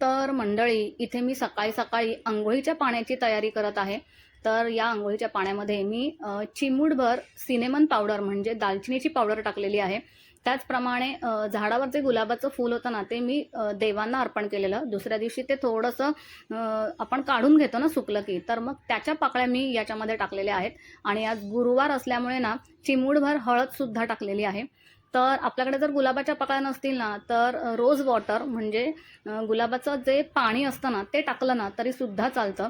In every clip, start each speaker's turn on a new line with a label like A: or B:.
A: तर मंडळी इथे मी सकाळी सकाळी आंघोळीच्या पाण्याची तयारी करत आहे. तर या आंघोळीच्या पाण्यामध्ये मी चिमूडभर सिनेमन पावडर म्हणजे दालचिनीची पावडर टाकलेली आहे. त्याचप्रमाणे झाडावर जे गुलाबाचं फूल होतं ना ते मी देवांना अर्पण केलेलं. दुसऱ्या दिवशी ते थोडंसं आपण काढून घेतो ना सुकलं की तर मग त्याच्या पाकळ्या मी याच्यामध्ये टाकलेल्या आहेत. आणि आज गुरुवार असल्यामुळे ना चिमूडभर हळदसुद्धा टाकलेली आहे. तर आपल्याकडे जर गुलाबाच्या पाकळ्या नसतील ना तर रोज वॉटर म्हणजे गुलाबाचं जे पाणी असतं ना ते टाकलं ना तरी सुद्धा चालतं.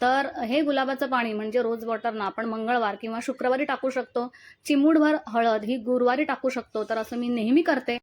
A: तर हे गुलाबाचं पाणी म्हणजे रोज वॉटर ना आपण मंगळवार किंवा शुक्रवारी टाकू शकतो. चिमूडभर हळद ही गुरुवारी टाकू शकतो. तर असं मी नेहमी करते.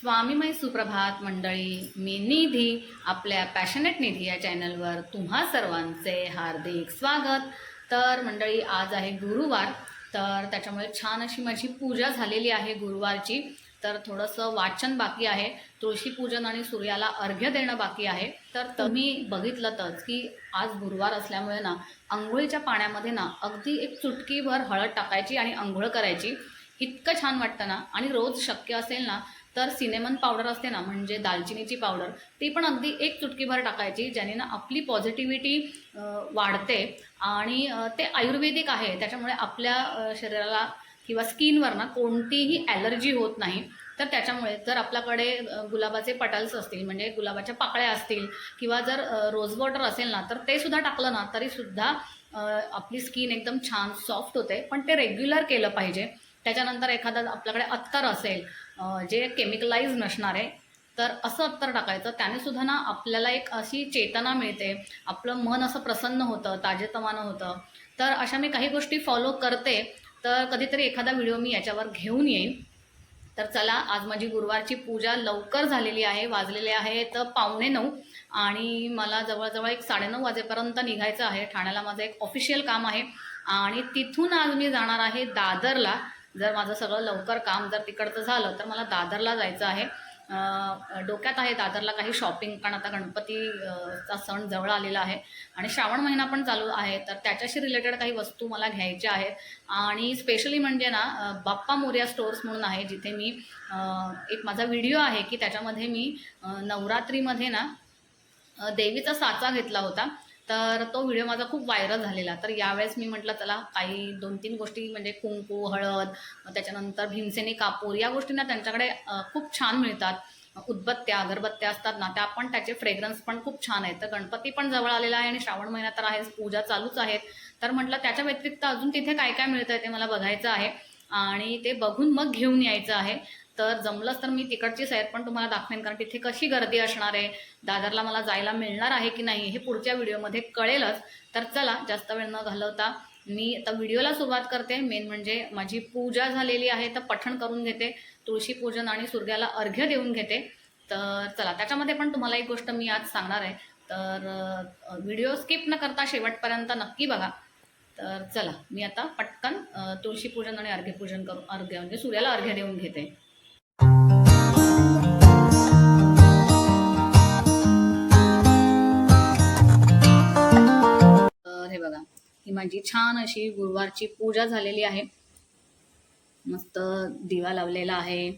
A: स्वामीमय सुप्रभात मंडळी मी निधी आपल्या पॅशनेट निधी या चॅनलवर तुम्हा सर्वांचे हार्दिक स्वागत. तर मंडळी आज आहे गुरुवार. तर त्याच्यामुळे छान अशी माझी पूजा झालेली आहे गुरुवारची. तर थोडंसं वाचन बाकी आहे. तुळशी पूजन आणि सूर्याला अर्घ्य देणं बाकी आहे. तर तुम्ही बघितलंतच की आज गुरुवार असल्यामुळे ना आंघोळीच्या पाण्यामध्ये ना अगदी एक चुटकीभर हळद टाकायची आणि आंघोळ करायची. इतकं छान वाटतं ना. आणि रोज शक्य असेल ना तर सिनेमन पावडर असते ना म्हणजे दालचिनीची पावडर ती पण अगदी एक चुटकीभर टाकायची ज्याने ना आपली पॉझिटिव्हिटी वाढते. आणि ते आयुर्वेदिक आहे त्याच्यामुळे आपल्या शरीराला किंवा स्किनवर ना कोणतीही ॲलर्जी होत नाही. तर त्याच्यामुळे जर आपल्याकडे गुलाबाचे पटल्स असतील म्हणजे गुलाबाच्या पाकळ्या असतील किंवा जर रोज वॉटर असेल ना तर ते सुद्धा टाकलं ना तरीसुद्धा आपली स्किन एकदम छान सॉफ्ट होते. पण ते रेग्युलर केलं पाहिजे. त्याच्यानंतर एखादा आपल्याकडे अत्तर असेल जे केमिकलाइज नसणार आहे तर असं अत्तर टाकायचं. त्याने सुद्धा ना आपल्याला एक अशी चेतना मिळते. आपलं मन असं प्रसन्न होतं ताजेतवानं होतं. तर अशा मी काही गोष्टी फॉलो करते. तर कधीतरी एखादा व्हिडिओ मी याच्यावर घेऊन येईन. तर चला आज माझी गुरुवारची पूजा लवकर झालेली आहे वाजलेले आहेत पावणे नऊ. आणि मला जवळजवळ एक साडेनऊ वाजेपर्यंत निघायचं आहे. ठाण्याला माझं एक ऑफिशियल काम आहे. आणि तिथून आज मी जाणार आहे दादरला. जर माझं सगळं लवकर काम जर तिकडचं झालं तर मला दादरला जायचं आहे. डोक्यात आहे दादरला काही शॉपिंग कारण आता गणपतीचा सण जवळ आलेला आहे. आणि श्रावण महिना पण चालू आहे तर त्याच्याशी रिलेटेड काही वस्तू मला घ्यायच्या आहेत. आणि स्पेशली म्हणजे ना बाप्पा मोर्या स्टोर्स म्हणून आहे जिथे मी एक माझा व्हिडिओ आहे की त्याच्यामध्ये मी नवरात्रीमध्ये ना देवीचा साचा घेतला होता. तर तो व्हिडिओ माझा खूप व्हायरल झालेला. तर यावेळेस मी म्हटलं चला काही दोन तीन गोष्टी म्हणजे कुंकू हळद त्याच्यानंतर भीमसेनी कापूर या गोष्टींना त्यांच्याकडे खूप छान मिळतात. उदबत्त्या अगरबत्त्या असतात ना त्या पण त्याचे फ्रेग्रन्स पण खूप छान आहेत. तर गणपती पण जवळ आलेला आहे आणि श्रावण महिना तर आहेच पूजा चालूच आहेत. तर म्हटलं त्याच्या व्यतिरिक्त अजून तिथे काय काय मिळतं ते मला बघायचं आहे. आणि ते बघून मग घेऊन यायचं आहे. तर जमलंच तर मी तिकडची सैर पण तुम्हाला दाखवेन कारण तिथे कशी गर्दी असणार आहे दादरला मला जायला मिळणार आहे की नाही हे पुढच्या व्हिडिओमध्ये कळेलच. तर चला जास्त वेळ न घालवता मी आता व्हिडिओला सुरुवात करते. मेन म्हणजे माझी पूजा झालेली आहे तर पठण करून घेते तुळशी पूजन आणि सूर्याला अर्घ्य देऊन घेते. तर चला त्याच्यामध्ये पण तुम्हाला एक गोष्ट मी आज सांगणार आहे. तर व्हिडिओ स्किप न करता शेवटपर्यंत नक्की बघा. तर चला मी आता पटकन तुळशी पूजन आणि अर्घ्यपूजन करून अर्घ्य म्हणजे सूर्याला अर्घ्य देऊन घेते. ही माझी छान अशी गुरुवारची पूजा झालेली आहे. मस्त दिवा लावलेला आहे.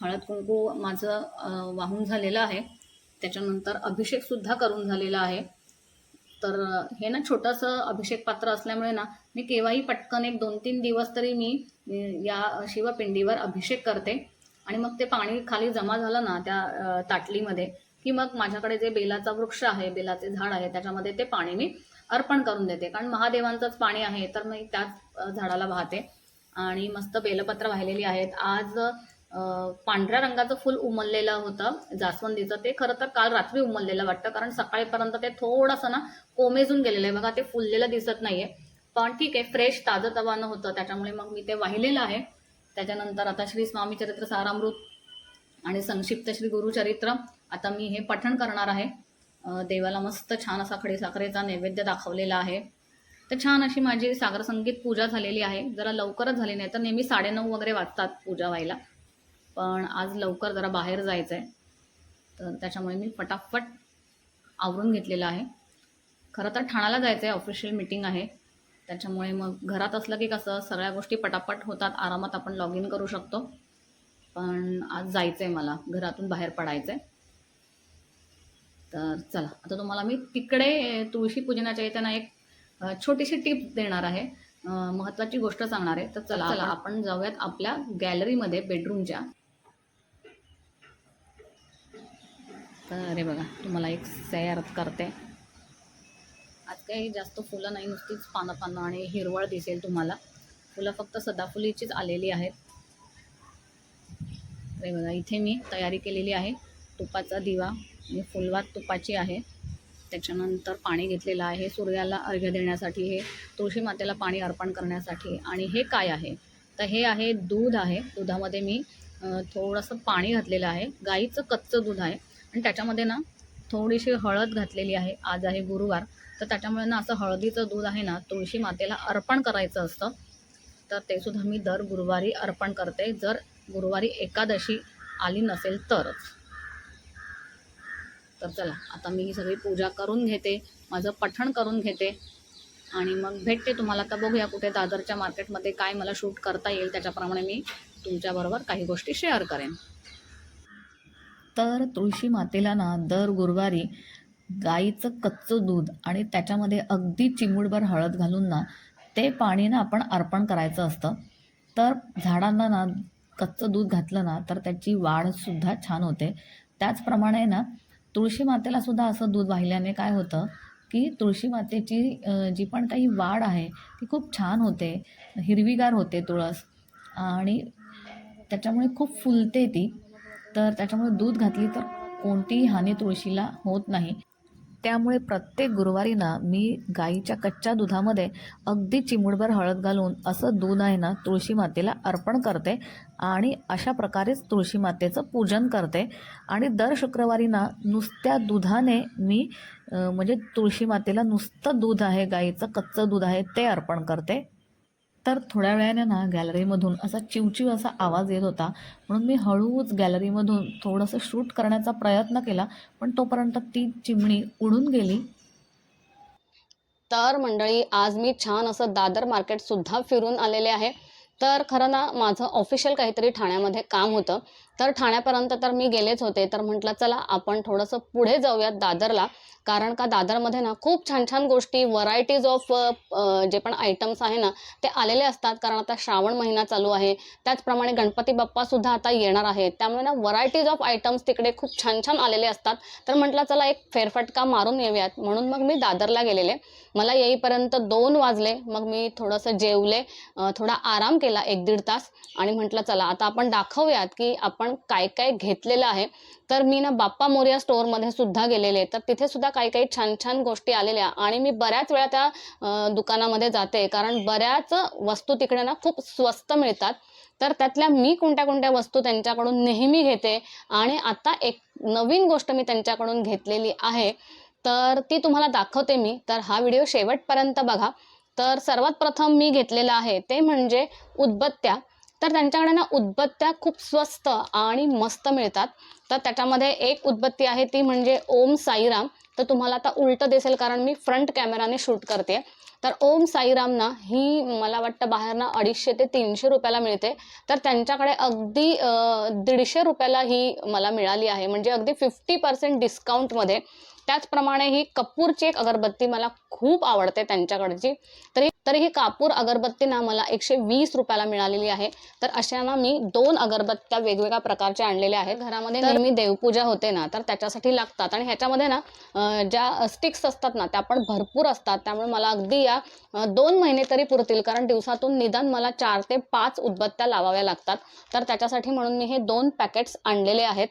A: हळद कुंकू माझं वाहून झालेलं आहे. त्याच्यानंतर अभिषेकसुद्धा करून झालेला आहे. तर हे ना छोटंसं अभिषेक पात्र असल्यामुळे ना मी केव्हाही पटकन एक दोन तीन दिवस तरी मी या शिवपिंडीवर अभिषेक करते. आणि मग ते पाणी खाली जमा झालं ना त्या ताटलीमध्ये की मग माझ्याकडे जे बेलाचा वृक्ष आहे बेलाचे झाड आहे त्याच्यामध्ये ते पाणी मी अर्पण करून देते. कारण महादेवांचंच पाणी आहे तर मी त्याच झाडाला वाहते. आणि मस्त बेलपत्र वाहिलेली आहेत. आज पांढऱ्या रंगाचं फुल उमललेलं होतं जास्वंदीचं. ते खरं तर काल रात्री उमललेलं वाटतं कारण सकाळीपर्यंत ते थोडंसं ना कोमेजून गेलेलं आहे. बघा ते फुललेलं दिसत नाहीये. पण ठीक आहे फ्रेश ताजं तवानं होतं. त्याच्यामुळे मग मी ते वाहिलेलं आहे. त्याच्यानंतर आता श्री स्वामी चरित्र सारामृत आणि संक्षिप्त श्री गुरुचरित्र. आता मी हे पठण करणार आहे. देवाला मस्त छान असा खडीसाखरेचा नैवेद्य दाखवलेला आहे. तर छान अशी माझी सागर संगीत पूजा झालेली आहे. जरा लवकरच झाली नाही तर नेहमी साडेनऊ वगैरे वाजतात पूजा व्हायला. पण आज लवकर जरा बाहेर जायचं आहे तर त्याच्यामुळे मी फटाफट आवरून घेतलेलं आहे. खरं तर ठाण्याला जायचं आहे ऑफिशियल मीटिंग आहे. त्याच्यामुळे मग घरात असलं की कसं सगळ्या गोष्टी पटापट होतात आरामात आपण लॉग इन करू शकतो. पण आज जायचं आहे मला घरातून बाहेर पडायचं आहे
B: तर चला आता तुम्हाला मी तिकडे तुळशी पूजनाच्या येताना एक छोटीशी टिप देणार आहे. महत्त्वाची गोष्ट सांगणार आहे. तर चला चला. आपण जाऊयात आपल्या गॅलरीमध्ये बेडरूमच्या. तर अरे बघा तुम्हाला एक सैर करते. आज काही जास्त फुलं नाही नुसतीच पानं पानं आणि हिरवळ दिसेल तुम्हाला. फुलं फक्त सदाफुलीचीच आलेली आहेत. अरे बघा इथे मी तयारी केलेली आहे. तुपाचा दिवा. आणि फुलवात तुपाची आहे. त्याच्यानंतर पाणी घेतलेलं आहे. सूर्याला अर्घ्य देण्यासाठी हे तुळशी मातेला पाणी अर्पण करण्यासाठी. आणि हे काय आहे? तर हे आहे दूध आहे. दुधामध्ये मी थोडंसं पाणी घातलेलं आहे. गाईचं कच्चं दूध आहे. आणि त्याच्यामध्ये ना थोडीशी हळद घातलेली आहे. आज आहे गुरुवार. तर त्याच्यामुळे ना असं हळदीचं दूध आहे ना तुळशी मातेला अर्पण करायचं असतं. तर ते सुद्धा मी दर गुरुवारी अर्पण करते. जर गुरुवारी एकादशी आली नसेल तरच. तर चला आता मी ही सगळी पूजा करून घेते माझं पठण करून घेते. आणि मग भेटते तुम्हाला. तर बघूया कुठे दादरच्या मार्केटमध्ये काय मला शूट करता येईल त्याच्याप्रमाणे मी तुमच्याबरोबर काही गोष्टी शेअर करेन. तर तुळशी मातेला ना दर गुरुवारी गाईचं कच्चं दूध आणि त्याच्यामध्ये अगदी चिमूडभर हळद घालून ना ते पाणी ना आपण अर्पण करायचं असतं. तर झाडांना ना कच्चं दूध घातलं ना तर त्याची वाढसुद्धा छान होते. त्याचप्रमाणे ना तुळशी मातेला सुद्धा असं दूध वाहिल्याने काय होतं की तुळशी मातेची जी पण काही वाढ आहे ती खूप छान होते हिरवीगार होते तुळस. आणि त्याच्यामुळे खूप फुलते ती. तर त्याच्यामुळे दूध घातली तर कोणतीही हानी तुळशीला होत नाही. त्यामुळे प्रत्येक गुरुवारी ना मी गाईच्या कच्च्या दुधामध्ये अगदी चिमुडभर हळद घालून असं दूध आहे ना तुळशी मातेला अर्पण करते आणि अशा प्रकारेच तुळशी मातेचं पूजन करते. आणि दर शुक्रवारी ना नुसत्या दुधाने मी म्हणजे तुळशी मातेला नुसतं दूध आहे गाईचं कच्चं दूध आहे ते अर्पण करते. तर थोड्या वेळाने ना गॅलरीमधून असा चिवचिव असा आवाज येत होता. म्हणून मी हळूच गॅलरीमधून थोडंसं शूट करण्याचा प्रयत्न केला पण तोपर्यंत ती चिमणी उडून गेली.
A: तर मंडळी आज मी छान असं दादर मार्केट सुद्धा फिरून आलेले आहे. तर खरं ना माझं ऑफिशियल काहीतरी ठाण्यामध्ये काम होतं. तर ठाण्यापर्यंत तर मी गेलेच होते. तर म्हटलं चला आपण थोडंसं पुढे जाऊयात दादरला. कारण का दादरमध्ये ना खूप छान छान गोष्टी व्हरायटीज ऑफ जे पण आयटम्स आहे ना ते आलेले असतात. कारण आता श्रावण महिना चालू आहे. त्याचप्रमाणे गणपती बाप्पा सुद्धा आता येणार आहेत. त्यामुळे ना व्हरायटीज ऑफ आयटम्स तिकडे खूप छान छान आलेले असतात. तर म्हटलं चला एक फेरफटका मारून येऊयात. म्हणून मग मी दादरला गेलेले. मला येईपर्यंत दोन वाजले. मग मी थोडंसं जेवले. थोडा आराम केला एक दीड तास. आणि म्हटलं चला आता आपण दाखवूयात की आपण काय काय घेतलेलं आहे. तर मी ना बाप्पा मोर्या स्टोअरमध्ये सुद्धा गेलेले तर तिथे सुद्धा काही काही छान छान गोष्टी आलेल्या आणि मी बऱ्याच वेळा त्या दुकानामध्ये जाते. कारण बऱ्याच वस्तू तिकडे ना खूप स्वस्त मिळतात. तर त्यातल्या मी कोणत्या कोणत्या वस्तू त्यांच्याकडून नेहमी घेते आणि आता एक नवीन गोष्ट मी त्यांच्याकडून घेतलेली आहे. तर ती तुम्हाला दाखवते मी. तर हा व्हिडिओ शेवटपर्यंत बघा. तर सर्वात प्रथम मी घेतलेला आहे ते म्हणजे उदबत्त्या. तर त्यांच्याकडे ना उदबत्त्या खूप स्वस्त आणि मस्त मिळतात. तर त्याच्यामध्ये एक उदबत्ती आहे ती म्हणजे ओम साईराम. तर तुम्हाला आता उलटं दिसेल कारण मी फ्रंट कॅमेराने शूट करते. तर ओम साईराम ना ही मला वाटतं बाहेर ना अडीचशे ते तीनशे रुपयाला मिळते. तर त्यांच्याकडे अगदी दीडशे रुपयाला ही मला मिळाली आहे. म्हणजे अगदी फिफ्टी पर्सेंट डिस्काउंटमध्ये त्याचप्रमाणे ही कपूरची एक अगरबत्ती मला खूप आवडते त्यांच्याकडची. तरी तरी ही कापूर अगरबत्ती ना मला एकशे वीस रुपयाला मिळालेली आहे. तर अशा ना मी दोन अगरबत्त्या वेगवेगळ्या प्रकारच्या आणलेल्या आहेत. घरामध्ये नेहमी देवपूजा होते ना तर त्याच्यासाठी लागतात. आणि ह्याच्यामध्ये ना ज्या स्टिक्स असतात ना त्या पण भरपूर असतात. त्यामुळे मला अगदी या दोन महिने तरी पुरतील. कारण दिवसातून निदान मला चार ते पाच उदबत्त्या लावाव्या लागतात. तर त्याच्यासाठी म्हणून मी हे दोन पॅकेट्स आणलेले आहेत.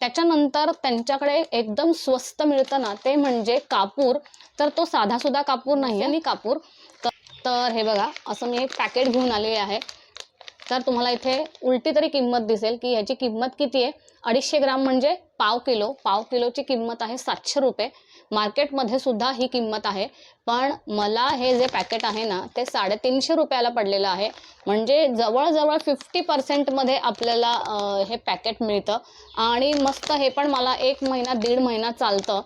A: त्याच्यानंतर त्यांच्याकडे एकदम स्वस्त मिळतं ना ते म्हणजे कापूर. तर तो साधा सुद्धा कापूर नाही आहे कापूर. तर- तर हे बघा असं मी एक पॅकेट घेऊन आलेले आहे. तर तुम्हाला इथे उलटी तरी किंमत दिसेल की ह्याची किंमत किती आहे? अडीचशे ग्राम म्हणजे पाव किलो. पाव किलोची किंमत आहे सातशे रुपये. मार्केटमध्ये सुद्धा ही किंमत आहे. पण मला हे जे पॅकेट आहे ना ते साडेतीनशे रुपयाला पडलेलं आहे. म्हणजे जवळजवळ फिफ्टी पर्सेंटमध्ये आपल्याला हे पॅकेट मिळतं. आणि मस्त हे पण मला एक महिना दीड महिना चालतं.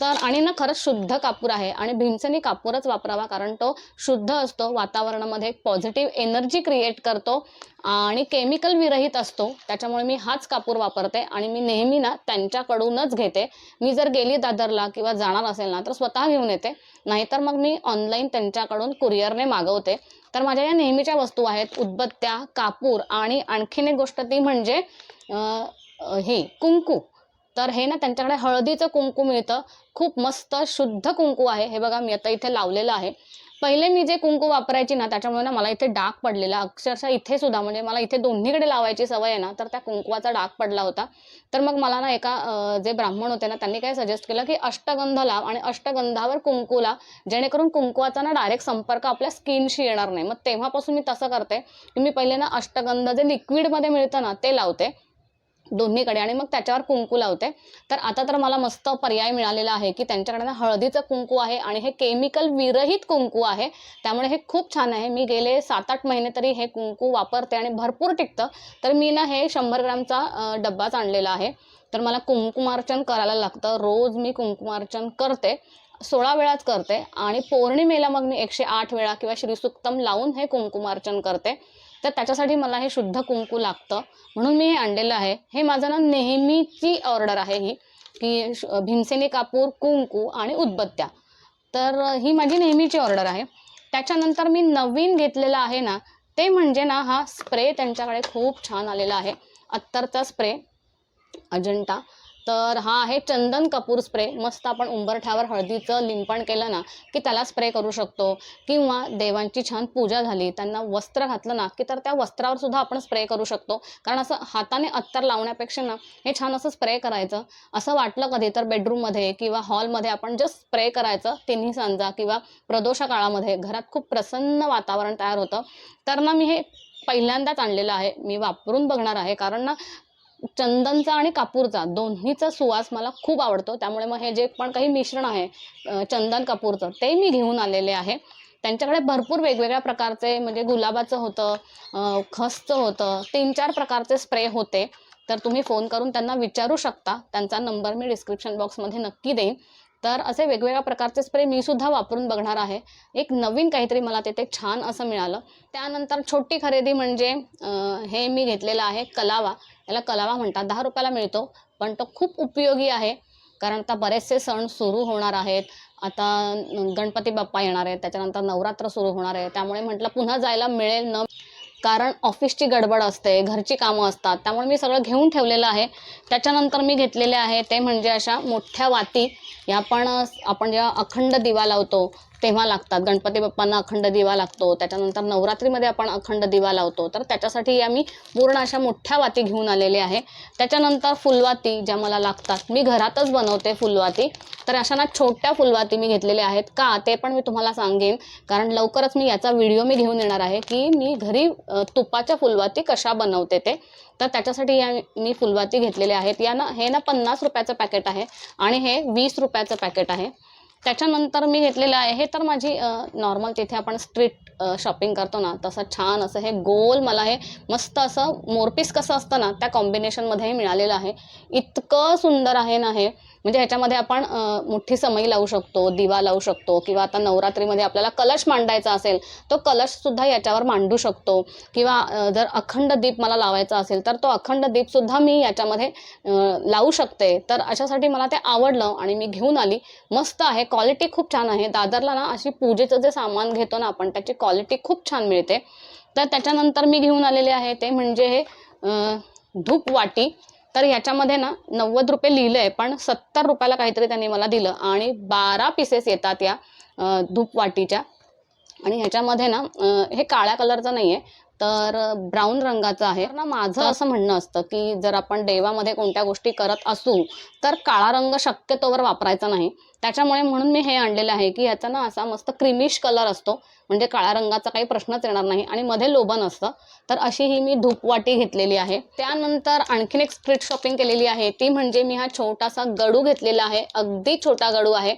A: तर आणि ना खरंच शुद्ध कापूर आहे आणि भीमसेनी कापूरच वापरावा कारण तो शुद्ध असतो वातावरणामध्ये एक पॉझिटिव्ह एनर्जी क्रिएट करतो आणि केमिकल विरहित असतो. त्याच्यामुळे मी हाच कापूर वापरते आणि मी नेहमी ना त्यांच्याकडूनच घेते. मी जर गेली दादरला किंवा जाणार असेल ना तर स्वतः घेऊन येते. नाहीतर मग मी ऑनलाईन त्यांच्याकडून कुरिअरने मागवते. तर माझ्या या नेहमीच्या वस्तू आहेत उदबत्त्या कापूर आणि आणखीन एक गोष्ट ती म्हणजे हे कुंकू. तर हे ना त्यांच्याकडे हळदीचं कुंकू मिळतं. खूप मस्त शुद्ध कुंकू आहे. हे बघा मी आता इथे लावलेलं आहे. पहिले मी जे कुंकू वापरायची ना त्याच्यामुळे ना मला इथे डाग पडलेला. अक्षरशः इथे सुद्धा म्हणजे मला इथे दोन्हीकडे लावायची सवय आहे ना तर त्या कुंकवाचा डाग पडला होता. तर मग मला ना एका जे ब्राह्मण होते ना त्यांनी काय सजेस्ट केलं की अष्टगंध लाव आणि अष्टगंधावर कुंकू लाव. जेणेकरून कुंकवाचा ना डायरेक्ट संपर्क आपल्या स्किनशी येणार नाही. मग तेव्हापासून मी तसं करते. की मी पहिले ना अष्टगंध जे लिक्विडमध्ये मिळतं ना ते लावते. दोन्हीकडे आणि मग त्याच्यावर कुंकू लावते. तर आता तर मला मस्त पर्याय मिळालेला आहे की त्यांच्याकडे ना हळदीचं कुंकू आहे आणि हे केमिकल विरहित कुंकू आहे. त्यामुळे हे खूप छान आहे. मी गेले सात आठ महिने तरी हे कुंकू वापरते आणि भरपूर टिकतं. तर मी ना हे शंभर ग्रामचा डब्बाच आणलेला आहे. तर मला कुंकुमार्चन करायला लागतं. रोज मी कुंकुमार्चन करते. सोळा वेळाच करते आणि पौर्णिमेला मग मी एकशे आठ वेळा किंवा श्रीसुक्तम लावून हे कुंकुमार्चन करते. तर त्याच्यासाठी मला हे शुद्ध कुंकू लागतं. म्हणून मी हे आणलेलं आहे. हे माझं ना नेहमीची ऑर्डर आहे ही की भीमसेनी कापूर कुंकू आणि उदबत्त्या. तर ही माझी नेहमीची ऑर्डर आहे. त्याच्यानंतर मी नवीन घेतलेला आहे ना ते म्हणजे ना हा स्प्रे त्यांच्याकडे खूप छान आलेला आहे. अत्तरचा स्प्रे अजंटा तर हा आहे चंदन कपूर स्प्रे. मस्त आपण उंबरठ्यावर हळदीचं लिंपण केलं ना की त्याला स्प्रे करू शकतो. किंवा देवांची छान पूजा झाली त्यांना वस्त्र घातलं ना की तर त्या वस्त्रावर सुद्धा आपण स्प्रे करू शकतो. कारण असं हाताने अत्तर लावण्यापेक्षा ना हे छान असं स्प्रे करायचं. असं वाटलं कधी तर बेडरूममध्ये किंवा हॉलमध्ये आपण जस्ट स्प्रे करायचं तिन्ही सांजा किंवा प्रदोष काळामध्ये घरात खूप प्रसन्न वातावरण तयार होतं. तर ना मी हे पहिल्यांदाच आणलेलं आहे. मी वापरून बघणार आहे. कारण ना चंदनचा आणि कापूरचा दोन्हीचा सुवास मला खूप आवडतो. त्यामुळे मग हे जे पण काही मिश्रण आहे चंदन कापूरचं ते मी घेऊन आलेले आहे. त्यांच्याकडे भरपूर वेगवेगळ्या प्रकारचे म्हणजे गुलाबाचं होतं खसचं होतं तीन चार प्रकारचे स्प्रे होते. तर तुम्ही फोन करून त्यांना विचारू शकता. त्यांचा नंबर मी डिस्क्रिप्शन बॉक्समध्ये नक्की देईन. तर असे वेगवेगळ्या प्रकारचे स्प्रे मी सुद्धा वापरून बघणार आहे. एक नवीन काहीतरी मला तिथे छान असं मिळालं. त्यानंतर छोटी खरेदी म्हणजे हे मी घेतलेलं आहे कलावा. याला कलावा म्हणतात. दहा रुपयाला मिळतो पण तो खूप उपयोगी आहे. कारण आता बरेचसे सण सुरू होणार आहेत. आता गणपती बाप्पा येणार आहेत. त्याच्यानंतर नवरात्र सुरू होणार आहे. त्यामुळे म्हटलं पुन्हा जायला मिळेल न कारण ऑफिसची गडबड असते घरची कामं असतात त्यामुळे मी सगळं घेऊन ठेवलेलं आहे. त्याच्यानंतर मी घेतलेले आहे ते म्हणजे अशा मोठ्या वाती या पण आपण जेव्हा अखंड दिवा लावतो तेव्हा लागतात. गणपती बाप्पांना अखंड दिवा लागतो. त्याच्यानंतर नवरात्रीमध्ये आपण अखंड दिवा लावतो. तर त्याच्यासाठी या मी पूर्ण अशा मोठ्या वाती घेऊन आलेले आहे. त्याच्यानंतर फुलवाती ज्या मला लागतात. मी घरातच बनवते फुलवाती. तर अशा ना छोट्या फुलवाती मी घेतलेल्या आहेत. का? ते पण मी तुम्हाला सांगेन. कारण लवकरच मी याचा व्हिडिओ मी घेऊन येणार आहे की मी घरी तुपाच्या फुलवाती कशा बनवते ते. तर त्याच्यासाठी या मी फुलवाती घेतलेल्या आहेत. या ना हे ना पन्नास रुपयाचं पॅकेट आहे. आणि हे वीस रुपयाचं पॅकेट आहे. त्याच्यानंतर मी घेतलेलं आहे. हे तर माझी नॉर्मल तिथे आपण स्ट्रीट शॉपिंग करतो ना तसं छान असं हे गोल मला हे मस्त असं मोरपीस कसं असतं ना त्या कॉम्बिनेशनमध्ये मिळालेलं आहे. इतकं सुंदर आहे ना हे. म्हणजे ह्याच्यामध्ये आपण मोठी समई लावू शकतो दिवा लावू शकतो किंवा आता नवरात्रीमध्ये आपल्याला कलश मांडायचा असेल तो कलशसुद्धा याच्यावर मांडू शकतो. किंवा जर अखंड दीप मला लावायचा असेल तर तो अखंड दीपसुद्धा मी याच्यामध्ये लावू शकते. तर अशासाठी मला ते आवडलं आणि मी घेऊन आली. मस्त आहे क्वालिटी खूप छान आहे. दादरला ना अशी पूजेचं जे सामान घेतो ना आपण त्याची क्वालिटी खूप छान मिळते. तर त्याच्यानंतर मी घेऊन आलेले आहे ते म्हणजे हे धूप वाटी तर ह्याच्यामध्ये ना नव्वद रुपये लिहिलंय पण सत्तर रुपयाला काहीतरी त्यांनी मला दिलं आणि बारा पीसेस येतात या धूप वाटीच्या आणि ह्याच्यामध्ये ना हे काळ्या कलरचं नाही आहे तर ब्राऊन रंगाचं आहे. ना माझं असं म्हणणं असतं की जर आपण देवामध्ये कोणत्या गोष्टी करत असू तर काळा रंग शक्यतोवर वापरायचा नाही. त्याच्यामुळे म्हणून मी हे आणलेलं आहे की ह्याचा ना असा मस्त क्रिमिश कलर असतो. म्हणजे काळ्या रंगाचा काही प्रश्नच येणार नाही आणि मध्ये लोबन असतं. तर अशी ही मी धूपवाटी घेतलेली आहे. त्यानंतर आणखीन एक स्ट्रीट शॉपिंग केलेली आहे. ती म्हणजे मी हा छोटासा गडू घेतलेला आहे. अगदी छोटा गडू आहे.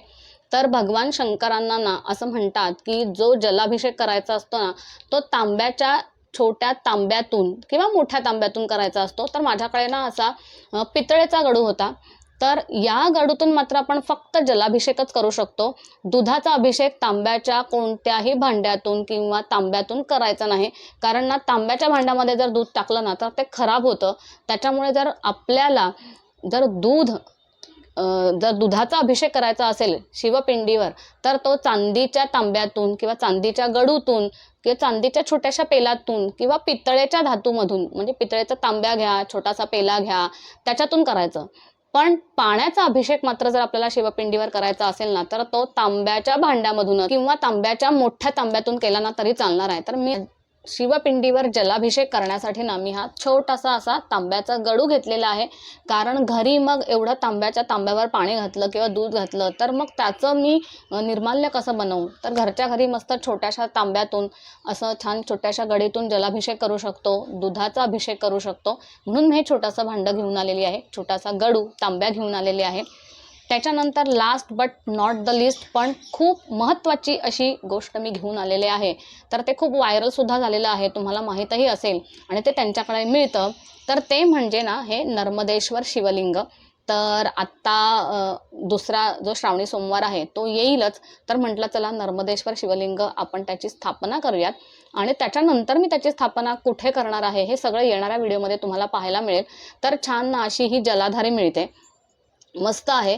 A: तर भगवान शंकरांना ना असं म्हणतात की जो जलाभिषेक करायचा असतो ना तो तांब्याच्या छोट्या तांब्यातून किंवा मोठ्या तांब्यातून करायचा असतो. तर माझ्याकडे ना असा पितळेचा गडू होता. तर या गडूतून मात्र आपण फक्त जलाभिषेकच करू शकतो. दुधाचा अभिषेक तांब्याच्या कोणत्याही भांड्यातून किंवा तांब्यातून करायचा नाही. कारण ना तांब्याच्या भांड्यामध्ये जर दूध टाकलं ना तर ते खराब होतं. त्याच्यामुळे जर आपल्याला जर दूध जर दुधाचा अभिषेक करायचा असेल शिवपिंडीवर तर तो चांदीच्या तांब्यातून किंवा चांदीच्या गडूतून किंवा चांदीच्या छोट्याशा पेलातून किंवा पितळेच्या धातूमधून म्हणजे पितळेचा तांब्या घ्या छोटासा पेला घ्या त्याच्यातून करायचं. पण पाण्याचा अभिषेक मात्र जर आपल्याला शिवपिंडीवर करायचा असेल ना तर तो तांब्याच्या भांड्यामधून किंवा तांब्याच्या मोठ्या तांब्यातून केला ना तरी चालणार आहे. तर मी शिवपिंडीवर जलाभिषेक करण्यासाठी ना मी हा छोटासा असा तांब्याचा गडू घेतलेला आहे. कारण घरी मग एवढं तांब्याच्या तांब्यावर पाणी घातलं किंवा दूध घातलं तर मग त्याचं मी निर्माल्य कसं बनवू? तर घरच्या घरी मस्त छोट्याशा तांब्यातून असं छान छोट्याशा गडीतून जलाभिषेक करू शकतो दुधाचा अभिषेक करू शकतो. म्हणून मी हे छोटंसं भांडं घेऊन आलेली आहे. छोटासा गडू तांब्या घेऊन आलेली आहे. त्याच्यानंतर last but not the list पण खूप महत्त्वाची अशी गोष्ट मी घेऊन आलेले आहे. तर ते खूप व्हायरलसुद्धा झालेलं आहे तुम्हाला माहीतही असेल. आणि ते त्यांच्याकडे मिळतं. तर ते म्हणजे ना हे नर्मदेश्वर शिवलिंग. तर आत्ता दुसरा जो श्रावणी सोमवार आहे तो येईलच. तर म्हटलं चला नर्मदेश्वर शिवलिंग आपण त्याची स्थापना करूयात. आणि त्याच्यानंतर मी त्याची स्थापना कुठे करणार आहे हे सगळं येणाऱ्या व्हिडिओमध्ये तुम्हाला पाहायला मिळेल. तर छान ना अशी ही जलाधारी मिळते. मस्त आहे.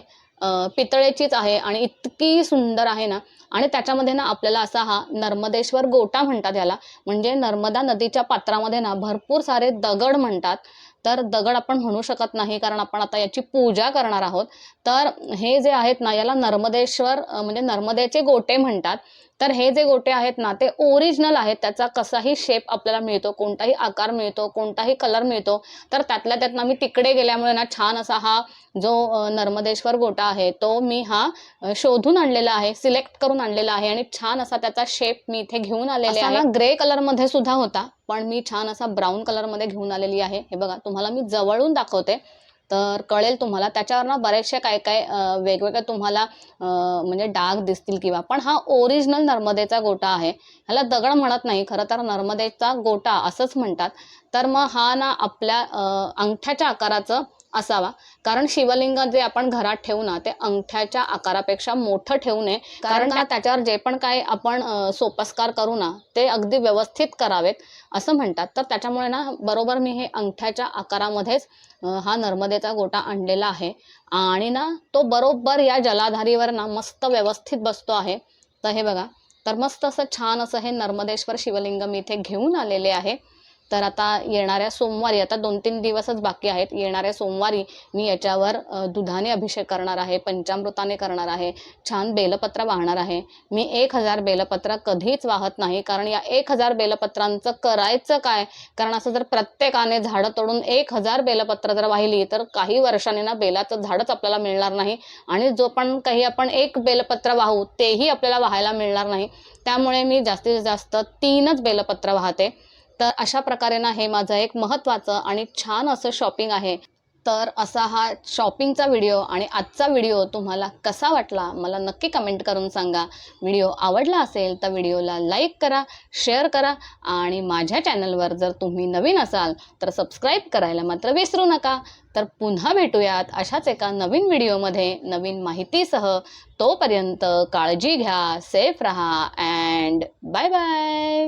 A: पितळेचीच आहे आणि इतकी सुंदर आहे ना. आणि त्याच्यामध्ये ना आपल्याला असा हा नर्मदेश्वर गोटा म्हणतात याला. म्हणजे नर्मदा नदीच्या पात्रामध्ये ना भरपूर सारे दगड म्हणतात. तर दगड आपण म्हणू शकत नाही कारण आपण आता याची पूजा करणार आहोत. तर हे जे आहेत ना याला नर्मदेश्वर म्हणजे नर्मदेचे गोटे म्हणतात. तर हे जे गोटे आहेत ना ते ओरिजिनल आहेत. त्याचा कसाही शेप आपल्याला मिळतो कोणताही आकार मिळतो कोणताही कलर मिळतो तर त्यातल्या त्यात ना मी तिकडे गेल्यामुळे ना छान असा हा जो नर्मदेश्वर गोटा आहे तो मी हा शोधून आणलेला आहे सिलेक्ट करून आणलेला आहे आणि छान असा त्याचा शेप मी इथे घेऊन आलेले आहे. ग्रे कलरमध्ये सुद्धा होता पण मी छान असा ब्राऊन कलरमध्ये घेऊन आलेली आहे. हे बघा तुम्हाला मी जवळून दाखवते. तर कळेल तुम्हाला. त्याच्यावर ना बरेचसे काय काय वेगवेगळे तुम्हाला म्हणजे डाग दिसतील किंवा पण हा ओरिजिनल नर्मदेचा गोटा आहे. ह्याला दगड म्हणत नाही खरं तर नर्मदेचा गोटा असंच म्हणतात. तर मग हा ना आपल्या अंगठ्याच्या आकाराचं असावा. कारण शिवलिंग जे आपण घरात ठेवू ना ते अंगठ्याच्या आकारापेक्षा मोठं ठेवू नये. कारण त्याच्यावर जे पण काय आपण सोपस्कार करू ना ते अगदी व्यवस्थित करावेत असं म्हणतात. तर त्याच्यामुळे ना बरोबर मी हे अंगठ्याच्या आकारामध्येच हा नर्मदेचा गोटा आणलेला आहे. आणि ना तो बरोबर या जलाधारीवर ना मस्त व्यवस्थित बसतो आहे. तर हे बघा. तर मस्त असं छान असं हे नर्मदेश्वर शिवलिंग मी इथे घेऊन आलेले आहे. तर आता येणाऱ्या सोमवारी आता दोन तीन दिवसच बाकी आहेत. येणाऱ्या सोमवारी मी याच्यावर दुधाने अभिषेक करणार आहे पंचामृताने करणार आहे छान बेलपत्र वाहणार आहे. मी एक हजार बेलपत्र कधीच वाहत नाही कारण या एक हजार बेलपत्रांचं करायचं काय? कारण असं जर प्रत्येकाने झाडं तोडून एक हजार बेलपत्र जर वाहिली तर काही वर्षांनी ना बेलाचं झाडच आपल्याला मिळणार नाही. आणि जो पण काही आपण एक बेलपत्र वाहू तेही आपल्याला वाहायला मिळणार नाही. त्यामुळे मी जास्तीत जास्त तीनच बेलपत्र वाहते. तर अशा प्रकारे ना हे माझं एक महत्त्वाचं आणि छान असं शॉपिंग आहे. तर असा हा शॉपिंगचा व्हिडिओ आणि आजचा व्हिडिओ तुम्हाला कसा वाटला मला नक्की कमेंट करून सांगा. व्हिडिओ आवडला असेल तर व्हिडिओला लाईक करा शेअर करा आणि माझ्या चॅनलवर जर तुम्ही नवीन असाल तर सबस्क्राईब करायला मात्र विसरू नका. तर पुन्हा भेटूयात अशाच एका नवीन व्हिडिओमध्ये नवीन माहितीसह तोपर्यंत काळजी घ्या सेफ रहा अँड बाय बाय